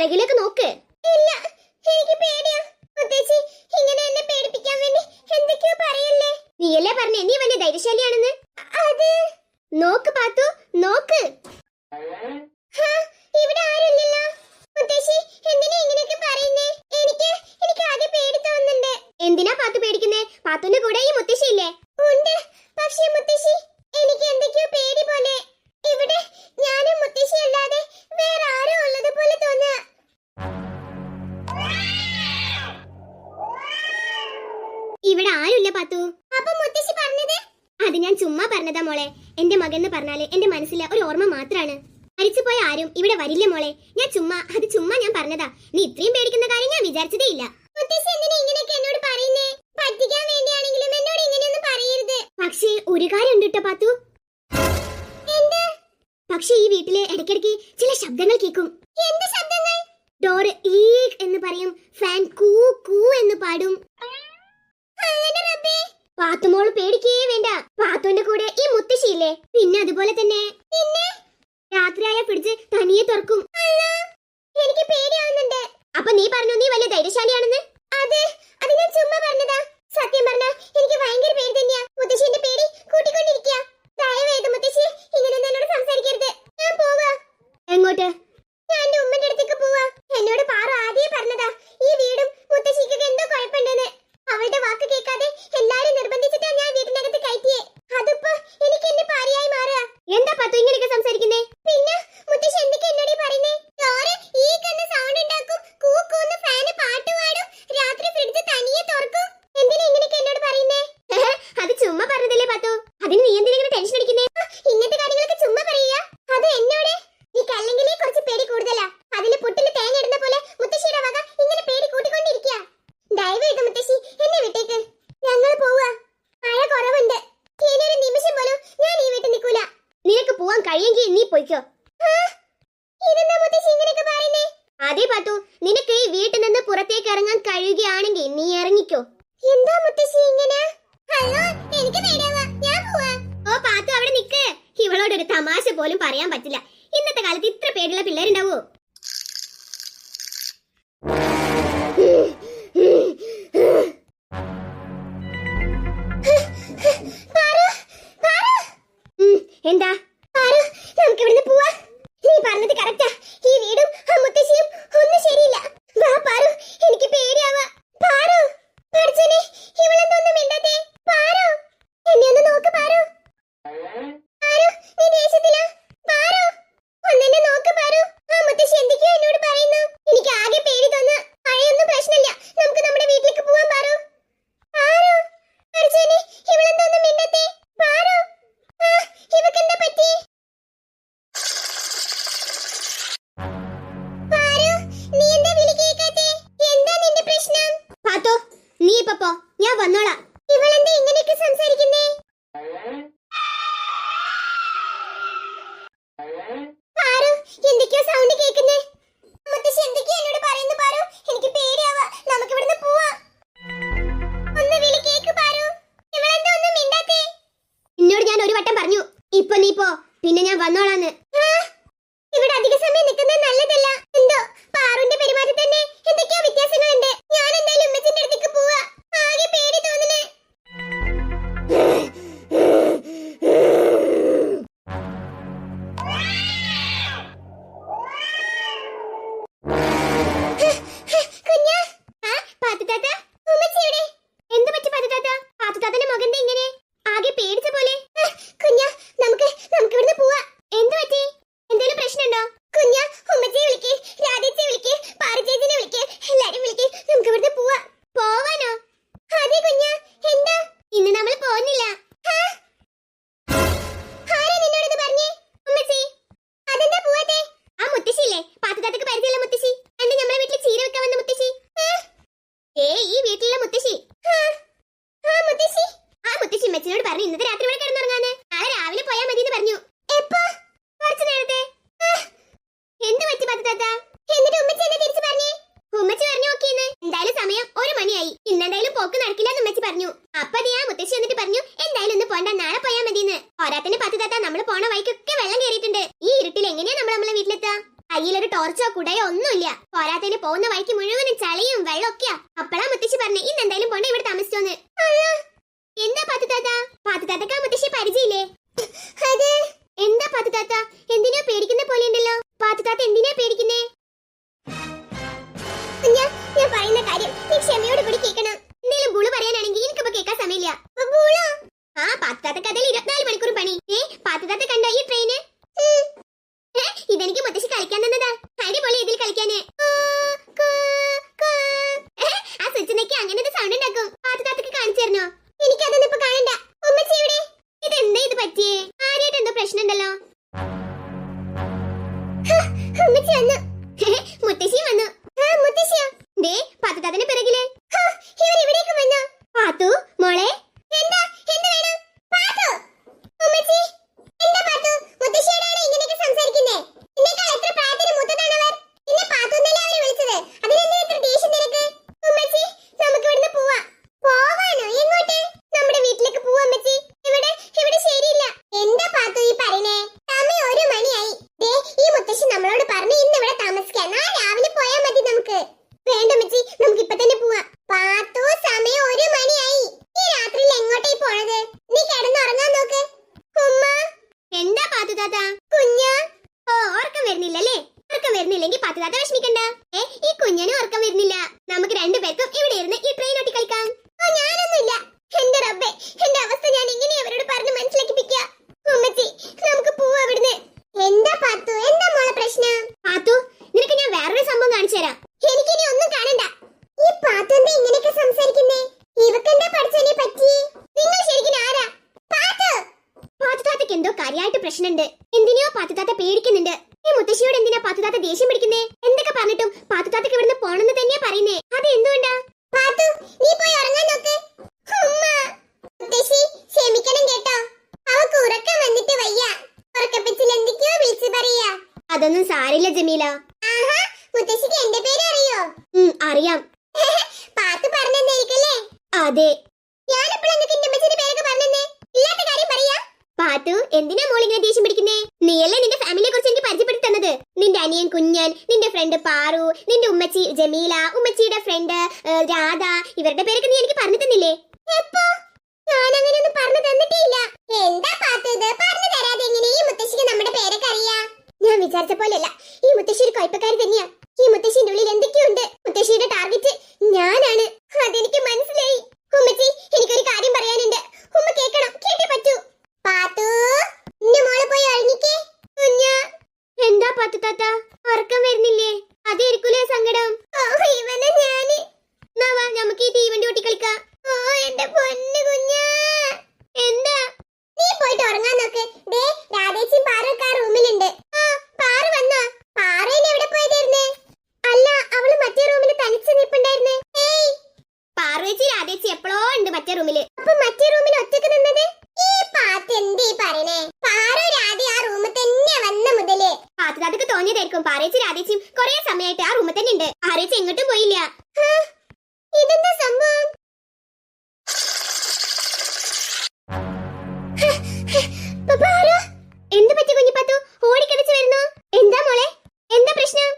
പിറകിലേക്ക് നോക്ക്. ഇല്ല എനിക്ക് പേടിയാ. മുത്തശ്ശി ഇങ്ങനെ എന്നെ പേടിപ്പിക്കാൻ വേണ്ടി എന്തൊക്കെയോ പറയല്ലേ? നീയല്ലേ പറഞ്ഞേ നീ വലിയ ധൈര്യശാലിയാണെന്ന്? അത് നോക്ക് പാത്തു നോക്ക്. ഇവിടെ ആരുമില്ലല്ലോ. മുത്തശ്ശി എന്തിനാ ഇങ്ങനെയൊക്കെ പറയുന്നേ? എനിക്ക് എനിക്ക് ആകെ പേടി തോന്നുന്നുണ്ട്. എന്തിനാ പാത്തു പേടിക്കുന്നേ? പാത്തുന്റെ കൂടെ ഇവിടെ ആരുമില്ല പാത്തു. അപ്പൊ മുത്തശ്ശി പറഞ്ഞത്? അത് ഞാൻ ചുമ്മാ പറഞ്ഞതാ മോളെ. എന്റെ മകൻ എന്ന് പറഞ്ഞാൽ എന്റെ മനസ്സിലെ ഒരു ഓർമ്മ മാത്രാണ്. മരിച്ചുപോയ ആരും ഇവിടെ വരില്ല മോളെ. ഞാൻ ചുമ്മാ അത് ചുമ്മാ ഞാൻ പറഞ്ഞതാ. നീ ഇത്രയും പേടിക്കുന്ന കാര്യം ഞാൻ വിചാരിച്ചതേ ഇല്ല. പക്ഷേ ഒരു കാര്യം ഉണ്ട് കേട്ടോ പാത്തു പക്ഷേ ഈ വീട്ടിലെ ഇടയ്ക്കിടയ്ക്ക് ചില ശബ്ദങ്ങൾ കേൾക്കും. എന്ത് ശബ്ദങ്ങൾ? ഡോർ ഈ എന്ന് പറയും. ഫാൻ കൂ കൂ എന്ന് പാടും. പാത്തുമോൾ പേടിക്കേ വേണ്ട. പാത്തുവിന്റെ കൂടെ ഈ മുത്തശ്ശിയില്ലേ? പിന്നെ അതുപോലെ തന്നെ. പിന്നെ? രാത്രിയായ ഫ്രിഡ്ജ് തനിയെ തുറക്കും. എനിക്ക് പേടിയാവുന്നുണ്ട്. അപ്പൊ നീ പറഞ്ഞു നീ വലിയ ധൈര്യശാലിയാണെന്ന്? അതെ അത് ഞാൻ ചുമ്മാ പറഞ്ഞതാ. സത്യം പറഞ്ഞ എനിക്ക് ഭയങ്കര പേടി തന്നെയാ. മുത്തശ്ശിന്റെ പേടി കൂട്ടിക്കൊണ്ടിരിക്കുക ദയവേത് മുത്തശ്ശി ഇങ്ങനെ എന്നോട് സംസാരിക്കരുത്. ഞാൻ പോവാ. എങ്ങോട്ട്? ഞാൻ എന്റെ ഉമ്മന്റെ അടുത്തേക്ക് പോവാ. എന്നോട് പാറ ആദ്യം പറഞ്ഞതാ ഈ വീടും മുത്തശ്ശിക്കൊക്കെ എന്തോ കുഴപ്പമുണ്ടെന്ന്. അവളുടെ വാക്ക് കേൾക്കാതെ എല്ലാരും നിർബന്ധിച്ചിട്ടാ ഞാൻ വീട്ടിനകത്ത് കയറ്റിയേ അതിപ്പോ എനിക്ക് എന്റെ ഭാര്യയായി മാറുക എന്താ പത്തു ഇങ്ങനെയൊക്കെ സംസാരിക്കുന്നേ പിന്നെ മുത്തശ്ശി എന്തൊക്കെ എന്നോട് ഈ പറയുന്നേ ഡോറ് ഈക്കെന്ന് സൗണ്ട് ഉണ്ടാക്കും കൂക്കൂന്ന് ഫാന് പാട്ട് പാടും രാത്രി ഫ്രിഡ്ജ് തനിയെ തുറക്കും എന്തിനാ ഇങ്ങനെയൊക്കെ എന്നോട് പറയുന്നേ അത് ചുമ്മാ പറഞ്ഞതല്ലേ പത്തു അതിന് നീ എന്തിനാ ഇങ്ങനെ ടെൻഷൻ അടിക്കുന്നേ ഇങ്ങനത്തെ കാര്യങ്ങളൊക്കെ ചുമ്മാ പറയുക അത് എന്നോട് നീക്ക് അല്ലെങ്കിലേ കുറച്ച് പേടി കൂടുതലാ അതിൽ പുട്ടിൽ തേങ്ങ ഇടുന്ന പോലെ മുത്തശ്ശിയുടെ വക ഇങ്ങനെ പേടി കൂട്ടിക്കൊണ്ടിരിക്കുക ദയവേത് മുത്തശ്ശി എന്നെ വിട്ടേക്ക് ഞങ്ങൾ പോവാ മഴ കുറവുണ്ട് ഇനി ഒരു നിമിഷം പോലും ഞാൻ ഈ വീട്ടിൽ നിൽക്കൂല നിനക്ക് പോവാൻ കഴിയെങ്കിൽ നീ പോയിക്കോ. അതെ പാത്തു നിനക്ക് ഈ വീട്ടിൽ നിന്ന് പുറത്തേക്ക് ഇറങ്ങാൻ കഴിയുകയാണെങ്കിൽ നീ ഇറങ്ങിക്കോ. എന്താ മുത്തശ്ശി ഇങ്ങനെ? ഹലോ എനിക്ക് ഞാൻ പോവാ. ഓ പാത്തു അവിടെ നിക്ക്. ഇവളോട് ഒരു തമാശ പോലും പറയാൻ പറ്റില്ല. ഇന്നത്തെ കാലത്ത് ഇത്ര പേടിയുള്ള പിള്ളേരുണ്ടാവോ? വന്നോളാം. ഇവളെന്താ ഇങ്ങനെയൊക്കെ സംസാരിക്കുന്നേ? പാറു, എന്തൊക്കെയോ സൗണ്ട് കേൾക്കുന്നേ? മുത്തശ്ശി എന്തൊക്കെയോ എന്നോട് പറയുന്നു പാറു? എനിക്ക് പേടിയാവാ. നമുക്ക് ഇവിടുന്ന് പോവാം. ഒന്ന് വിളി കേക്ക് പാറു. ഇവളെന്താ ഒന്നും മിണ്ടാത്തേ? ഞാൻ ഒരു വട്ടം പറഞ്ഞു. ഇപ്പൊ നീ പോ. പിന്നെ ഞാൻ വന്നോളാന്ന്. വെള്ളമൊക്കെയാ. അപ്പളാ മുത്തശ്ശി പറഞ്ഞേ ഇന്ന് എന്തായാലും പോണ്ട ഇവിടെ താമസിച്ചോന്ന്. എന്താ പാത്തു താത്ത? പാത്തു താത്തക്ക് ആ മുത്തശ്ശി പരിചയില്ലേ അതെ. എന്താ പാത്തു താത്ത? എന്തിനാ പേടിക്കുന്ന പോലെ ഉണ്ടല്ലോ? പാത്തു താത്ത എന്തിനാ പേടിക്കുന്നേ? ആ പാത്തു അതിൽ ഇരുപത്തിനാല് മണിക്കൂർ പണി. ഏ പാത്തു താത്ത കണ്ടോ ഈ ട്രെയിന് ഉമ്മച്ചി വന്നു മുത്തശ്ശി വന്നു ആ, മുത്തശ്ശിയോ ദേ പാത്തുതാത്തന്റെ പിറകിൽ ഹ, ഇവർ ഇവിടേക്ക് വന്നോ പാത്തു മോളെ എന്താ എന്ത് വേണം പാത്തു ഉമ്മച്ചി എന്താ പാത്തു മുത്തശ്ശിയോടാണ് ഇങ്ങനെയൊക്കെ സംസാരിക്കുന്നേ നിന്നേക്കാൾ എത്ര പ്രായത്തിന് മൂത്തതാണ് അവർ നിന്നെ പാത്തു എന്നല്ലേ അവർ വിളിച്ചത് അതിനെന്താ ഇത്ര ദേഷ്യം നിനക്ക് ഉമ്മച്ചി നമുക്ക് ഇവിടുന്ന് പോവാ പോവാനോ എങ്ങോട്ട് നമ്മുടെ വീട്ടിലേക്ക് പോവാ ഉമ്മച്ചി ഇവിടെ ഇവിടെ ശരിയില്ല എന്താ പാത്തു ഈ പറയണേ സമയം ഒരു മണിയായി ദേ ഈ മുത്തശ്ശി നമ്മളോട് പറഞ്ഞു ഇന്ന് ഇവിടെ താമസിക്കാൻ നാളെ രാവിലെ പോയാ മതി നമുക്ക് വേണ്ട ഉമ്മച്ചി നമുക്ക് ഇപ്പൊ തന്നെ പോവാ പാത്തു സമയം ഒരു മണിയായി ഈ രാത്രിയിൽ എങ്ങോട്ടേ പോണത് നീ കിടന്നുറങ്ങാൻ നോക്ക് ഉമ്മ എന്താ പാത്തു താത്ത. കുഞ്ഞ. ഓ ഉറക്കം വരുന്നില്ലല്ലേ? ഉറക്കം വരുന്നില്ലെങ്കിൽ പാത്തു വിഷമിക്കണ്ട. ഈ കുഞ്ഞിന് ഉറക്കം വരുന്നില്ല. നമുക്ക് രണ്ടുപേർക്കും ഇവിടെ ഇരുന്ന് ട്രെയിൻ ഒട്ടി കളിക്കാം. ഓ ഞാനൊന്നുമില്ല. എന്റെ റബ്ബേ എന്റെ അവസ്ഥ ഞാൻ എങ്ങനെ അവരോട് പറഞ്ഞ് മനസ്സിലാക്കിപ്പിക്കുക ഉമ്മച്ചി നമുക്ക് പോവാ ഇവിടുന്ന് എന്താ പാത്തു? എന്താ മോളെ പ്രശ്നം? പാത്തു നിനക്ക് ഞാൻ വേറൊരു സംഭവം കാണിച്ചു തരാം എനിക്കിനി ഒന്നും കാണണ്ട ഈ പാത്തു എന്താ ഇങ്ങനെയൊക്കെ സംസാരിക്കുന്നേ ഇവക്കെന്താ പഠിച്ചതിനെ പറ്റി നിങ്ങൾ ശരിക്കും ആരാ പാത്തു പാത്തുതാത്തക്ക് എന്തോ കാര്യമായിട്ട് പ്രശ്നമുണ്ട് എന്തിനെയോ പാത്തുതാത്ത പേടിക്കുന്നുണ്ട്. ഈ മുത്തശ്ശിയോട് എന്തിനാ പാത്തുതാത്ത ദേഷ്യം പിടിക്കുന്നേ? എന്തൊക്കെ പറഞ്ഞിട്ടും പാത്തുതാത്തക്ക് ഇവിടുന്ന് പോണെന്ന് തന്നെയാ പറയുന്നേ. അത് എന്തുകൊണ്ടാ? പാത്തു നീ പോയി ഉറങ്ങാൻ നോക്ക്. കേട്ടോ. വയ്യ. വിളിച്ചു അതൊന്നും സാരില്ല ജമീല. ആഹാ പേര് അറിയോ? അറിയാം. പാത്തു അതെ ഞാനെപ്പോഴും നിനക്ക് എന്റെ അമ്മച്ചിന്റെ പേരൊക്കെ പറഞ്ഞെന്നേ ഇല്ലാത്ത കാര്യം പറയാ പാത്തു എന്തിനാ മോൾ ഇങ്ങനെ ദേഷ്യം പിടിക്കുന്നേ? നീയല്ലേ നിന്റെ ഫാമിലിയെ കുറിച്ച് എനിക്ക് പരിചയപ്പെടുത്തി തന്നത്? നിന്റെ അനിയൻ കുഞ്ഞൻ നിന്റെ ഫ്രണ്ട് പാറു നിന്റെ ഉമ്മച്ചി ജമീല ഉമ്മച്ചിയുടെ ഫ്രണ്ട് രാധ ഇവരുടെ പേരൊക്കെ നീ എനിക്ക് പറഞ്ഞു തന്നില്ലേ? ഞാൻ അങ്ങനെയൊന്നും പറഞ്ഞു തന്നിട്ടില്ല. എന്താ പറഞ്ഞു തരാതെ നമ്മുടെ പേരൊക്കെ ഞാൻ വിചാരിച്ച ഈ ഒരു ഈ ഉള്ളിൽ ടാർഗറ്റ് ഞാനാണ്. അതെനിക്ക് പറഞ്ഞതായിരിക്കും. പാരേച്ചി രാധേച്ചിയും കൊറേ സമയമായിട്ട് ആ റൂമിൽ തന്നെ ഉണ്ട് ആരേച്ചി എങ്ങോട്ടും പോയില്ല. സംഭവം? വരുന്നു. എന്താ എന്താ പ്രശ്നം?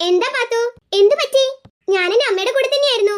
എന്താ പാത്തു? എന്ത് പറ്റി? ഞാനെന്റെ അമ്മയുടെ കൂടെ തന്നെയായിരുന്നു.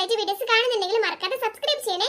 അടിപൊളിയായിട്ട് വീഡിയോസ് കാണുന്നുണ്ടെങ്കിൽ മറക്കാതെ സബ്സ്ക്രൈബ് ചെയ്യണേ.